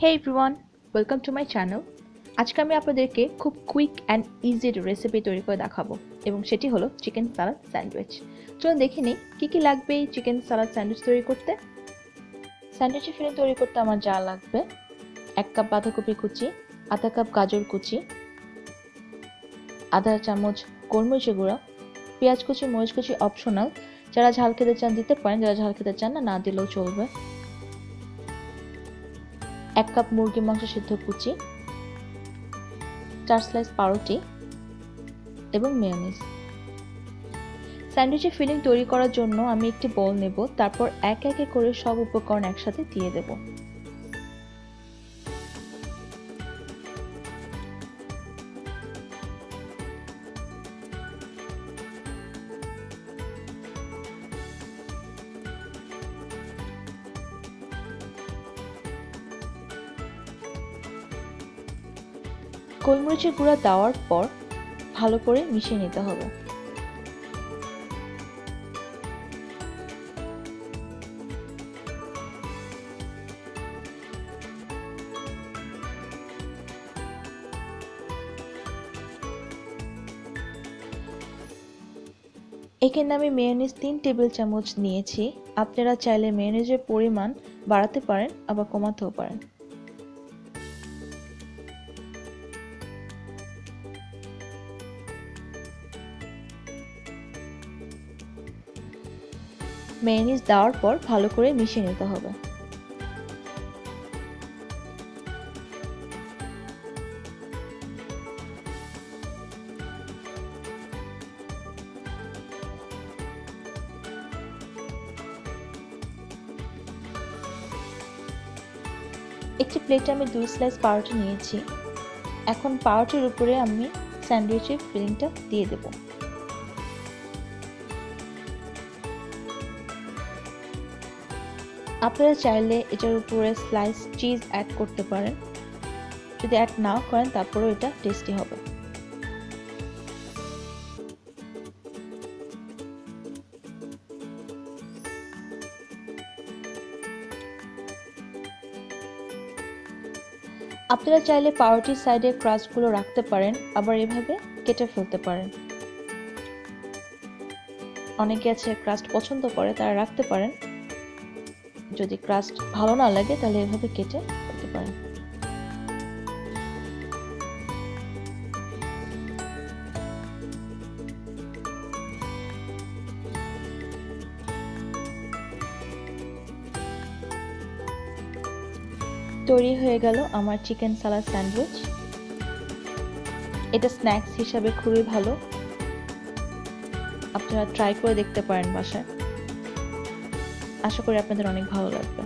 Hey everyone welcome to my channel আজকে আমি আপনাদেরকে খুব কুইক অ্যান্ড ইজি রেসিপি তৈরি করে দেখাবো, এবং সেটি হলো চিকেন সালাদ স্যান্ডউইচ চলুন দেখে নিই, কী কী লাগবে এই চিকেন সালাদ স্যান্ডউইচ তৈরি করতে? স্যান্ডউইচের ফিলিং তৈরি করতে আমার যা লাগবে, এক কাপ বাঁধাকপি কুচি, আধা কাপ গাজর কুচি, আধা চামচ গোলমরিচের গুঁড়া, পেঁয়াজ কুচি, মরিচ কুচি অপশনাল যারা ঝাল খেতে চান দিতে পারেন, যারা ঝাল খেতে চান না না দিলেও চলবে। এক কাপ মুরগির মাংস সিদ্ধ কুচি, চার স্লাইস পাউরুটি এবং মেয়নিজ স্যান্ডউইচের ফিলিং তৈরি করার জন্য আমি একটি বল নেব, তারপর এক একে করে সব উপকরণ একসাথে দিয়ে দেব। গোলমরিচের গুঁড়া দেওয়ার পর ভালো করে মিশিয়ে নিতে হবে। এখানে আমি মেয়োনিজ তিন টেবিল চামচ নিয়েছি। আপনারা চাইলে মেয়োনিজের পরিমাণ বাড়াতে পারেন, আবার কমাতেও পারেন। মেয়োনিজ দেওয়ার পর ভালো করে মিশিয়ে নিতে হবে। একটি প্লেটে আমি দুই স্লাইস পাউরুটি নিয়েছি। এখন পাউরুটির উপরে আমি স্যান্ডউইচের ফিলিংটা দিয়ে দেবো। আপনারা চাইলে এটার উপরে স্লাইস চিজ অ্যাড করতে পারেন। যদি অ্যাড নাও করেন, তারপরেও এটা টেস্টি হবে। আপনারা চাইলে পাউরুটির সাইডে ক্রাস্টগুলো রাখতে পারেন, আবার এভাবে কেটে ফেলতে পারেন। অনেকে আছে ক্রাস্ট পছন্দ করে, তারা রাখতে পারেন। যদি ক্রাস্ট ভালো না লাগে, তাহলে এভাবে কেটে দিতে পারেন। তৈরি হয়ে গেল আমার চিকেন সালাদ স্যান্ডউইচ এটা স্ন্যাক্স হিসাবে খুবই ভালো। আপনারা ট্রাই করে দেখতে পারেন বাসায়। আশা করি আপনাদের অনেক ভালো লাগবে।